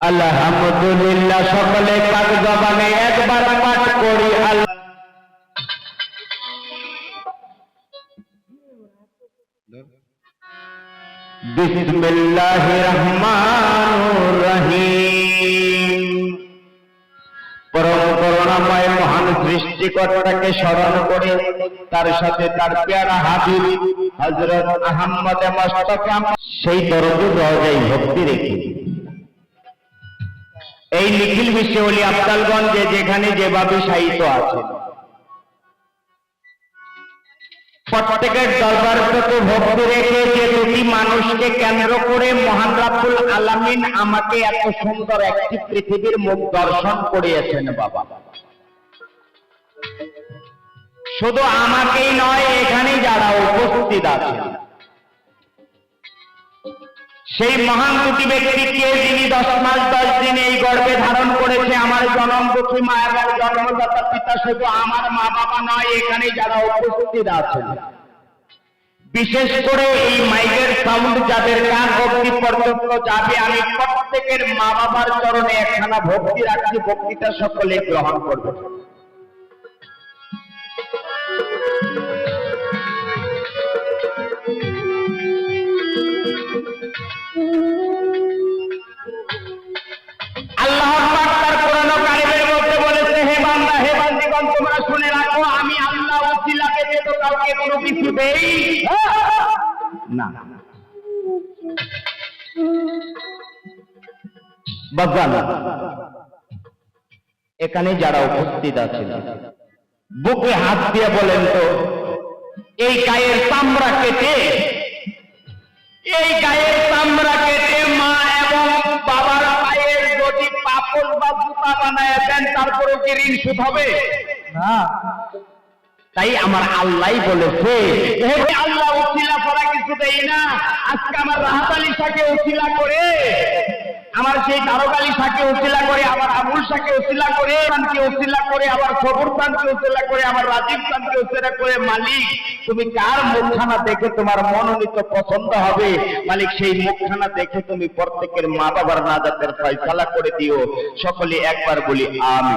আলহামদুলিল্লাহ, সকলে পাক জবানে একবার পাঠ করি, আল্লাহ বিসমিল্লাহ রহমান রহিম। পরম করুণাময় মহান সৃষ্টিকর্তাকে স্মরণ করে তার সাথে তার পেয়ারা হাবিব সেই ভক্তি রেখে এই নিখিল বিশ্বে অলি আফতালগঞ্জে যেখানে যেভাবে সাহিত্য আছে। প্রত্যেকের দরবার থেকে ভক্তি রেখে যে দুটি মানুষকে কেন্দ্র করে মহান রাব্বুল আলামিন আমাকে এত সুন্দর একটি পৃথিবীর মুখ দর্শন করিয়েছেন বাবা। শুধু আমাকেই নয়, এখানে যারা উপস্থিত আছেন সেই মহান দুটি ব্যক্তিকে যিনি দশ মাস, দশ দিন এই গর্ভে ধারণ করেছে, আমার জনমদুখী মা এবং জন্মদাতা পিতা শুধু আমার মা বাবা নয় এখানে যারা উপস্থিত আছেন। বিশেষ করে এই মাইকের সাউন্ড যাদের কান ভক্তি পর্যন্ত যাবে, আমি প্রত্যেকের মা বাবার চরণে একখানা ভক্তি রাখছি, ভক্তিটা সকলে গ্রহণ করবে। শুনে রাখো, আমি আল্লাহ ওসিলা পেতে তো কাউকে কোনো কিছু দেই। না। এখানে যারা উপস্থিত আছেন, বুকে হাত দিয়ে বলেন তো, এই গায়ের চামড়া কেটে, এই গায়ের চামড়া কেটে জুতা বানায় দেন তারপরে কি ঋণ সুদ হবে? না। তাই আমার আল্লাহ বলেছে আল্লাহ উচিলা করা কিছু দেই না। আজকে আমার রাহাত আলী শাকে উচিলা করে আমার সেই তারকালী শাকে অশিলা করে, আমার আবুল শাকে অশিলা করে খানকে অশিলা করে আবার সবুর খানকে অশিলা করে, আমার রাজীব খানকে অশিলা করে, মালিক, তুমি কার মুখখানা দেখে তোমার মনোনীত পছন্দ হবে? মালিক, সেই মুখখানা দেখে তুমি প্রত্যেকের মা বাবার নাজাতের ফয়সালা করে দিও। সকলে একবার বলি আমি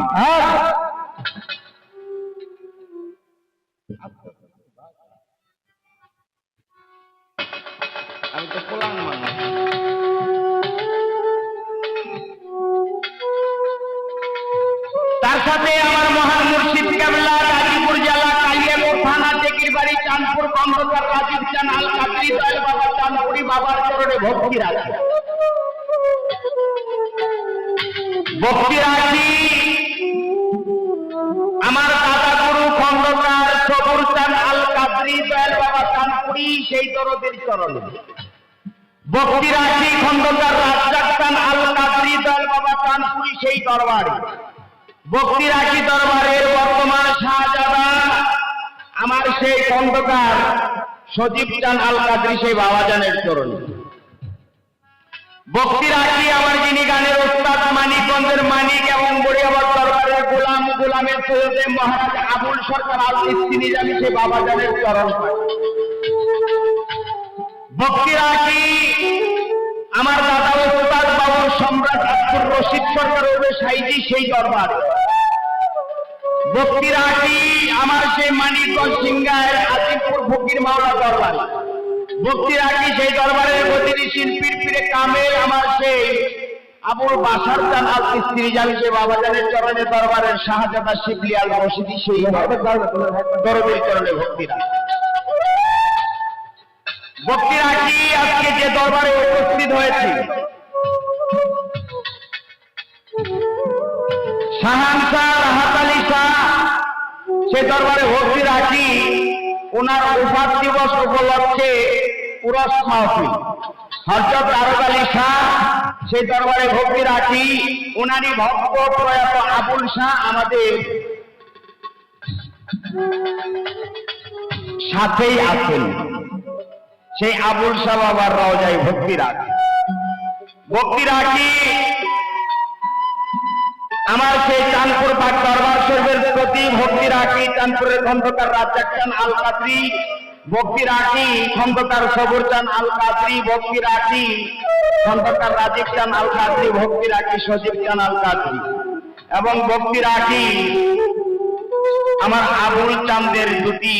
সাথে আমার মহান মুর্শিদ কেবলা গাজীপুর জেলা কালিয়াপুর থানা টেকির বাড়ি চাঁদপুর কন্দকার রাজীব চান আল কাকরি দয়াল বাবা চাঁদপুরি বাবার চরণে ভক্তি রাখি। ভক্তি রাখি। আমার দাদা গুরু খন্দকার সবুর চান আল কাদরি দয়াল বাবা চাঁদপুরি সেই দরদের চরণে। ভক্তি রাখি খন্দকার রাজ্জাক চান আল কাদরি দয়াল বাবা চাঁদপুরি সেই দরবারে। ভক্তি রাখি দরবারের বর্তমান শাহজাদা। আমার সেই খন্দকার সজীব চান আল কাদরি সেই বাবাজানের চরণে। ভক্তি রাখি আমার যিনি গানের ওস্তাদ, মানিকগঞ্জের মানিক এবং বড়িয়াবার দরবারের গোলাম, গোলামের সৈয়দে মহারাজ আবুল সরকার আল ইস্তি নিজামী সেই বাবাজানের চরণ। ভক্তি রাখি আমার দাদা ওস্তাদ বাবুর সম্রাট আব্দুর রশিদ সরকার ওবে সাইজি সেই দরবার। ভক্তি রাখি আমার সেই মানিকগঞ্জ সিংহায়ের আজিমপুর ফকির মাওলা দরবার। ভক্তি রাখি সেই দরবারের গতিনি শিল্পীর ফিরে কামেল আমার সেই আবুল বাসার চান আল স্ত্রী জানি সে বাবাজানের চরণে দরবারের শাহজাদা শিবলি আল রশিদি সেই দরবের চরণে ভক্তি রাখি ভক্তি রাখি আজকে যে দরবারে উপস্থিত হয়েছে, শাহান শাহ সে দরবারে ভক্তি রাখি। ওনার উপাদ দিবস উপলক্ষে পুরস মাহফিল। হজরত তারক আলী শাহ সেই দরবারে ভক্তি রাখি। ওনারই ভক্ত প্রয়াত আবুল শাহ আমাদের সাথেই আছেন। সেই আবুল শাহ বাবার ভক্তি রাখি। ভক্তি রাখি আমার সেই চাঁদপুর পাক দরবার শরীফের প্রতি ভক্তি রাখি, চাঁদপুরের খন্দকার রাজ্জাক চান আল কাদরি ভক্তি রাখি, খন্দকার সবর চান আল কাদরি ভক্তি রাখি, খন্দকার রাজীব চান আল কাদরি ভক্তি রাখি সজীব চান আল কাদরি এবং ভক্তি রাখি আমার আবুল চান্দের দুটি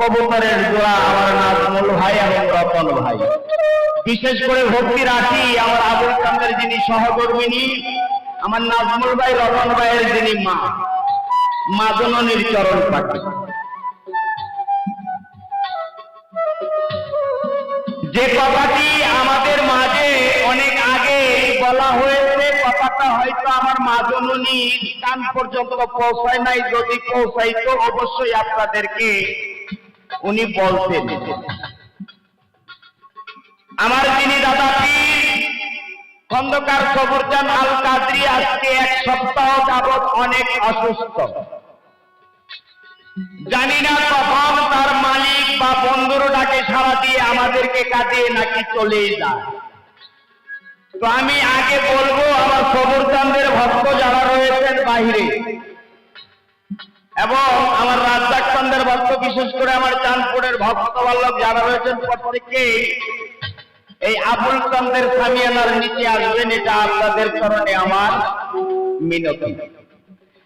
কবুতরের জোড়া আমার নাজমুল ভাই এবং রতন ভাই। বিশেষ করে ভক্তি রাখি আমার আবুল চান্দের যিনি সহকর্মিনী আমার নাজমুল ভাই রতন ভাইয়ের যিনি মা মা জননীর চরণ পাখি। যে কথাটি আমাদের মাঝে অনেক আগে বলা হয়েছে কথাটা হয়তো আমার মা জননী কান পর্যন্ত পৌঁছায় নাই, যদি পৌঁছাইতো অবশ্যই আপনাদেরকে উনি বলতেন। আমার যিনি দাদা পীর খন্দকার সবরজান আল কাদরি আজকে এক সপ্তাহ যাবৎ অনেক অসুস্থ। জানি না কখন তার মালিক বা বন্ধুর ডাকে সারা দিয়ে আমাদেরকে কাটিয়ে নাকি চলে যায়। তো আমি আগে বলব, আমার সবরচান্দের ভক্ত যারা রয়েছেন বাহিরে এবং আমার রাজ্জাক চন্দ্রের ভক্ত, বিশেষ করে আমার চাঁদপুরের ভক্ত বাল্লভ যারা রয়েছেন প্রত্যেকেই এই আবুল চন্দ্রের সামিয়ানার নিচে আসবেন, এটা আপনাদের চরণে আমার মিনতি।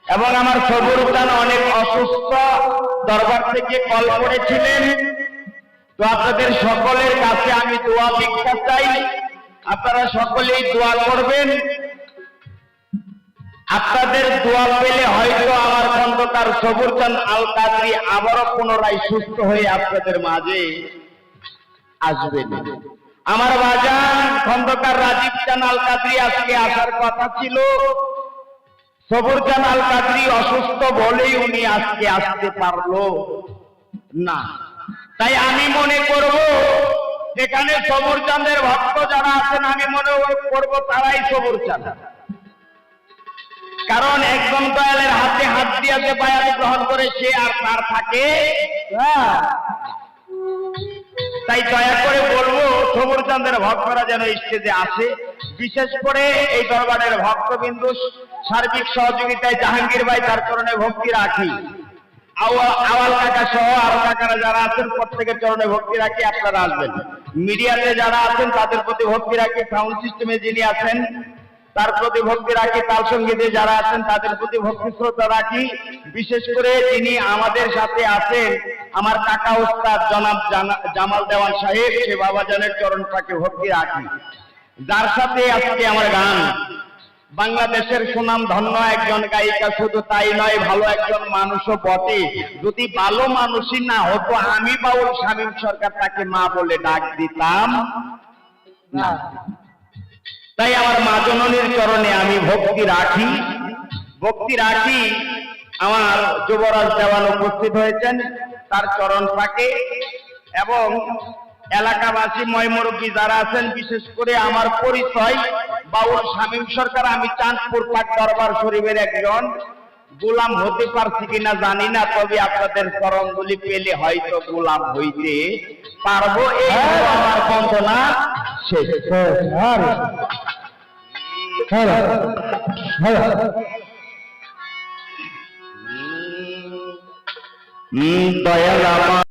এবং আমার সবুর উদ্যান অনেক অসুস্থ, দরবার থেকে কল করেছিলেন। তো আপনাদের সকলের কাছে আমি দোয়া ভিক্ষা চাই। আপনারা সকলেই দোয়া করবেন। আপনাদের দোয়া পেলে হয়তো আমার খন্দকার সবুর চান আল কাদরি আবারও পুনরায় সুস্থ হয়ে আপনাদের মাঝে আসবেন আমার বাজান, খন্দকার রাজীব চান আল কাদরি আজকে আসার কথা ছিল। সবুর চান আল কাদরি অসুস্থ বলেই উনি আজকে আসতে পারল না। তাই আমি মনে করব, যেখানে সবুর চাঁদের ভক্ত যারা আছেন, আমি মনে করব তারাই সবুর চাঁদ কারণ একজন দয়ালের হাতে হাত দিয়ে যে বায়াত গ্রহণ করে সে আর তার থাকে। তাই দয়া করে বলব সবুর চাঁদের ভক্তরা যেন স্টেজে আসে। বিশেষ করে এই দরবারের ভক্তবিন্দু, সার্বিক সহযোগিতায় জাহাঙ্গীর ভাই তার চরণে ভক্তি রাখি। আওয়া- আওয়াল কাকা সহ আরও কাকারা যারা আছেন, প্রত্যেকের চরণে ভক্তি রাখি, আপনারা আসবেন। মিডিয়াতে যারা আছেন, তাদের প্রতি ভক্তি রাখি সাউন্ড সিস্টেমে যিনি আছেন, তার প্রতি ভক্তি রাখি, তাল সঙ্গীতে যারা আছেন, তাদের প্রতি ভক্তি শ্রদ্ধা রাখি। বিশেষ করে যিনি আমাদের সাথে আছেন আমার কাকা ওস্তাদ জনাব জামাল দেওয়ান সাহেব, সে বাবাজানের চরণটাকে ভক্তি রাখি। যার সাথে আজকে আমার গান। বাংলাদেশের সুনাম ধন্য একজন গায়িকা, শুধু তাই নয়, ভালো একজন মানুষও বটে। যদি ভালো মানুষই না হতো, আমি বা বাউল শামীম সরকার তাকে মা বলে ডাক দিতাম। না। তাই আমার মা জননীর চরণে আমি ভক্তি রাখি। ভক্তি রাখি আমার যুবরাজ দেওয়ান উপস্থিত হয়েছেন তার চরণ থাকে এবং এলাকাবাসী ময়মুরব্বী যারা আছেন বিশেষ করে আমার পরিচয় বাউল শামীম সরকার আমি চাঁদপুর পাক দরবার শরীফের একজন। গোলাম হতে পারছি কিনা জানি না তবে আপনাদের চরণগুলি পেলে হয়তো গোলাম হইতে পারব এই হলো আমার বন্দনা। শেষ দয়াল আমার